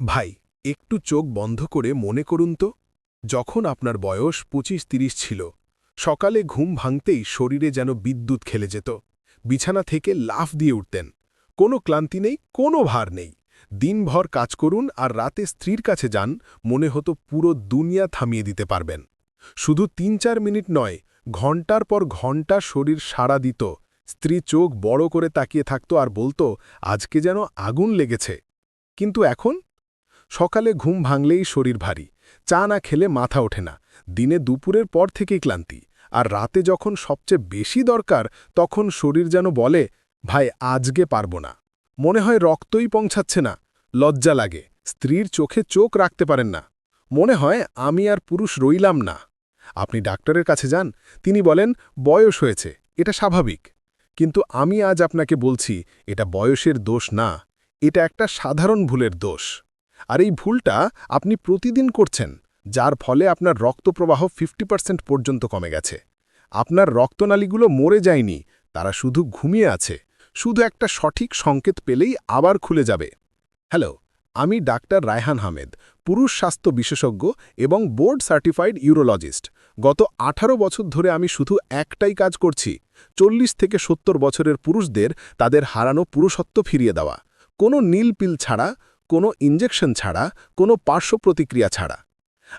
ভাই, একটু চোখ বন্ধ করে মনে করুন তো। যখন আপনার বয়স পঁচিশ তিরিশ ছিল, সকালে ঘুম ভাঙতেই শরীরে যেন বিদ্যুৎ খেলে যেত। বিছানা থেকে লাফ দিয়ে উঠতেন। কোনো ক্লান্তি নেই, কোনো ভার নেই। দিনভর কাজ করুন আর রাতে স্ত্রীর কাছে যান, মনে হতো পুরো দুনিয়া থামিয়ে দিতে পারবেন। শুধু তিন চার মিনিট নয়, ঘণ্টার পর ঘণ্টা শরীর সাড়া দিত। স্ত্রী চোখ বড় করে তাকিয়ে থাকত আর বলতো, আজকে যেন আগুন লেগেছে। কিন্তু এখন সকালে ঘুম ভাঙলেই শরীর ভারী, চা না খেলে মাথা ওঠে না, দিনে দুপুরের পর থেকেই ক্লান্তি, আর রাতে যখন সবচেয়ে বেশি দরকার, তখন শরীর যেন বলে, ভাই, আজকে পারব না। মনে হয় রক্তই পৌঁছাচ্ছে না, লজ্জা লাগে, স্ত্রীর চোখে চোখ রাখতে পারেন না। মনে হয় আমি আর পুরুষ রইলাম না। আপনি ডাক্তারের কাছে যান, তিনি বলেন, বয়স হয়েছে, এটা স্বাভাবিক। কিন্তু আমি আজ আপনাকে বলছি, এটা বয়সের দোষ না, এটা একটা সাধারণ ভুলের দোষ। আর এই ভুলটা আপনি প্রতিদিন করছেন, যার ফলে আপনার রক্তপ্রবাহ ফিফটি পর্যন্ত কমে গেছে। আপনার রক্তনালীগুলো মরে যায়নি, তারা শুধু ঘুমিয়ে আছে, শুধু একটা সঠিক সংকেত পেলেই আবার খুলে যাবে। হ্যালো, আমি ডাক্তার রায়হান হামেদ পুরুষ স্বাস্থ্য বিশেষজ্ঞ এবং বোর্ড সার্টিফাইড ইউরোলজিস্ট। গত ১৮ বছর ধরে আমি শুধু একটাই কাজ করছি, চল্লিশ থেকে সত্তর বছরের পুরুষদের তাদের হারানো পুরুষত্ব ফিরিয়ে দেওয়া। কোনো নীল পিল ছাড়া কোনো ইঞ্জেকশন ছাড়া, কোনো পার্শ্ব প্রতিক্রিয়া ছাড়া।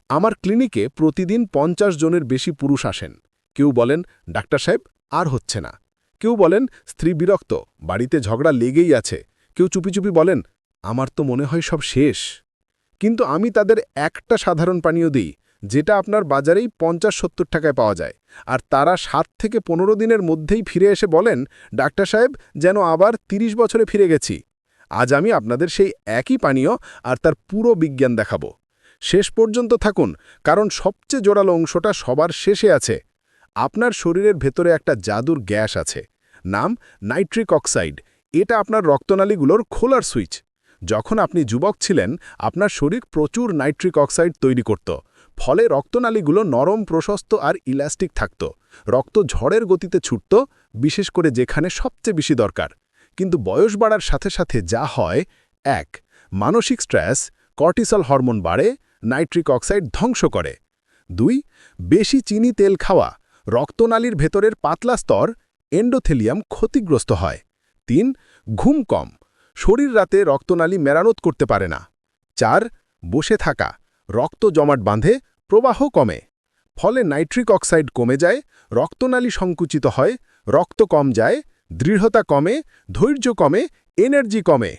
আমার ক্লিনিকে প্রতিদিন পঞ্চাশ জনের বেশি পুরুষ আসেন। কেউ বলেন, ডাক্তার সাহেব, আর হচ্ছে না। কেউ বলেন, স্ত্রী বিরক্ত, বাড়িতে ঝগড়া লেগেই আছে। কেউ চুপি চুপি বলেন, আমার তো মনে হয় সব শেষ। কিন্তু আমি তাদের একটা সাধারণ পানীয় দিই, যেটা আপনার বাজারেই পঞ্চাশ সত্তর টাকায় পাওয়া যায়। আর তারা সাত থেকে পনেরো দিনের মধ্যেই ফিরে এসে বলেন, ডাক্তার সাহেব, যেন আবার ৩০ বছরে ফিরে গেছি। আজ আমি আপনাদের সেই একই পানীয় আর তার পুরো বিজ্ঞান দেখাবো। শেষ পর্যন্ত থাকুন, কারণ সবচেয়ে জোরালো অংশটা সবার শেষে আছে। আপনার শরীরের ভেতরে একটা জাদুর গ্যাস আছে, নাম নাইট্রিক অক্সাইড। এটা আপনার রক্তনালীগুলোর খোলার সুইচ। যখন আপনি যুবক ছিলেন, আপনার শরীর প্রচুর নাইট্রিক অক্সাইড তৈরি করত, ফলে রক্তনালীগুলো নরম, প্রশস্ত আর ইলাস্টিক থাকত। রক্ত ঝড়ের গতিতে ছুটত, বিশেষ করে যেখানে সবচেয়ে বেশি দরকার। কিন্তু বয়স বাড়ার সাথে সাথে যা হয়, এক, মানসিক স্ট্রেস, কর্টিসল হরমোন বাড়ে, নাইট্রিক অক্সাইড ধ্বংস করে। দুই, বেশি চিনি তেল খাওয়া, রক্তনালীর ভেতরের পাতলা স্তর, এন্ডোথেলিয়াম ক্ষতিগ্রস্ত হয়। তিন, ঘুম কম, শরীর রাতে রক্তনালী মেরামত করতে পারে না। চার, বসে থাকা, রক্ত জমাট বাঁধে, প্রবাহ কমে। ফলে নাইট্রিক অক্সাইড কমে যায়, রক্তনালী সংকুচিত হয়, রক্ত কম যায় দৃঢ়তা কমে, ধৈর্য কমে এনার্জি কমে।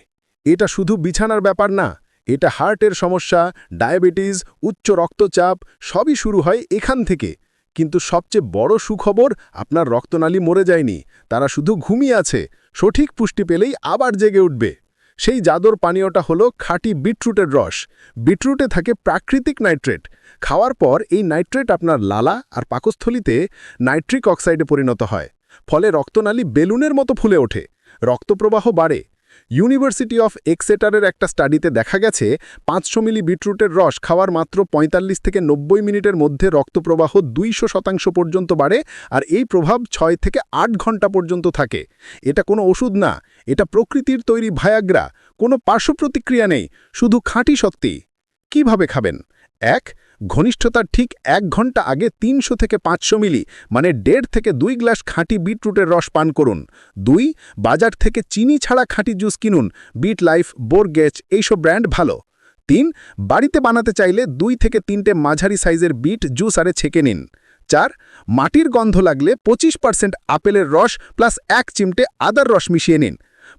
এটা শুধু বিছানার ব্যাপার না, এটা হার্টের সমস্যা, ডায়াবেটিস, উচ্চ রক্তচাপ, সবই শুরু হয় এখান থেকে। কিন্তু সবচেয়ে বড় সুখবর, আপনার রক্তনালী মরে যায়নি, তারা শুধু ঘুমিয়ে আছে। সঠিক পুষ্টি পেলেই আবার জেগে উঠবে। সেই জাদর পানীয়টা হলো খাঁটি বিটরুটের রস। বিটরুটে থাকে প্রাকৃতিক নাইট্রেট। খাওয়ার পর এই নাইট্রেট আপনার লালা আর পাকস্থলিতে নাইট্রিক অক্সাইডে পরিণত হয়। ফলে রক্তনালী বেলুনের মতো ফুলে ওঠে। রক্তপ্রবাহ বাড়ে। ইউনিভার্সিটি অফ এক্সেটারের একটা স্টাডিতে দেখা গেছে, পাঁচশো মিলি বিটরুটের রস খাওয়ার মাত্র ৪৫ থেকে নব্বই মিনিটের মধ্যে রক্তপ্রবাহ দুইশো শতাংশ পর্যন্ত বাড়ে আর এই প্রভাব ছয় থেকে আট ঘণ্টা পর্যন্ত থাকে। এটা কোনো ওষুধ না, এটা প্রকৃতির তৈরি ভায়াগ্রা। কোনো পার্শ্ব প্রতিক্রিয়া নেই, শুধু খাঁটি সত্যি কীভাবে খাবেন? এক ঘনিষ্ঠতার ঠিক এক ঘণ্টা আগে তিনশো থেকে পাঁচশো মিলি মানে দেড় থেকে দুই গ্লাস খাঁটি বিটরুটের রস পান করুন। দুই, বাজার থেকে চিনি ছাড়া খাঁটি জুস কিনুন। বিট লাইফ বোরগেচ এইসব ব্র্যান্ড ভালো। তিন, বাড়িতে বানাতে চাইলে দুই থেকে তিনটে মাঝারি সাইজের বিট, জুস আরে ছেঁকে নিন। চার, মাটির গন্ধ লাগলে পঁচিশ পার্সেন্ট আপেলের রস প্লাস এক চিমটে আদার রস মিশিয়ে নিন।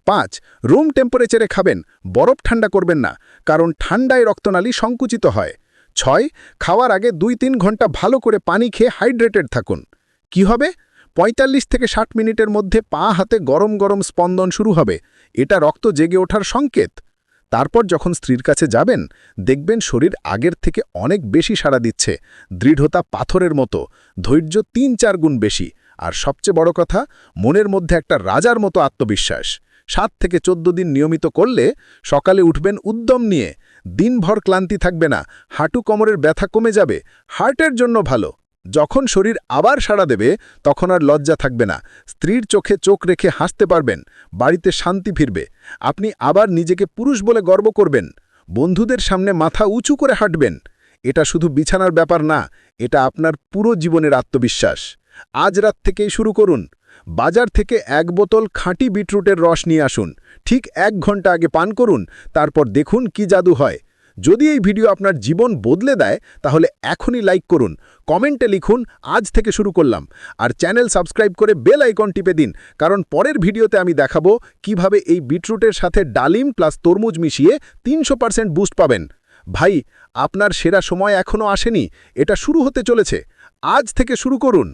পাঁচ, রুম টেম্পারেচারে খাবেন, বরফ ঠান্ডা করবেন না, কারণ ঠান্ডায় রক্তনালী সংকুচিত হয়। ছয়, খাওয়ার আগে দুই তিন ঘণ্টা ভালো করে পানি খেয়ে হাইড্রেটেড থাকুন। কি হবে? ৪৫ থেকে ষাট মিনিটের মধ্যে পা হাতে গরম গরম স্পন্দন শুরু হবে। এটা রক্ত জেগে ওঠার সংকেত। তারপর যখন স্ত্রীর কাছে যাবেন, দেখবেন শরীর আগের থেকে অনেক বেশি সাড়া দিচ্ছে। দৃঢ়তা পাথরের মতো। ধৈর্য তিন চার গুণ বেশি। আর সবচেয়ে বড় কথা, মনের মধ্যে একটা রাজার মতো আত্মবিশ্বাস। সাত থেকে চোদ্দ দিন নিয়মিত করলে সকালে উঠবেন উদ্যম নিয়ে। দিনভর ক্লান্তি থাকবে না, হাঁটু কোমরের ব্যথা কমে যাবে, হার্টের জন্য ভালো। যখন শরীর আবার সাড়া দেবে, তখন আর লজ্জা থাকবে না। স্ত্রীর চোখে চোখ রেখে হাসতে পারবেন, বাড়িতে শান্তি ফিরবে। আপনি আবার নিজেকে পুরুষ বলে গর্ব করবেন, বন্ধুদের সামনে মাথা উঁচু করে হাঁটবেন। এটা শুধু বিছানার ব্যাপার না, এটা আপনার পুরো জীবনের আত্মবিশ্বাস। আজ রাত থেকেই শুরু করুন। বাজার থেকে এক বোতল খাঁটি বিটরুটের রস নিয়ে আসুন। ঠিক এক ঘণ্টা আগে পান করুন, তারপর দেখুন কি জাদু হয়। যদি এই ভিডিও আপনার জীবন বদলে দেয়, তাহলে এখনই লাইক করুন, কমেন্টে লিখুন, আজ থেকে শুরু করলাম। আর চ্যানেল সাবস্ক্রাইব করে বেল আইকন টিপে দিন, কারণ পরের ভিডিওতে আমি দেখাবো কীভাবে এই বিটরুটের সাথে ডালিম প্লাস তরমুজ মিশিয়ে তিনশো পার্সেন্ট বুস্ট পাবেন। ভাই, আপনার সেরা সময় এখনও আসেনি, এটা শুরু হতে চলেছে। আজ থেকে শুরু করুন।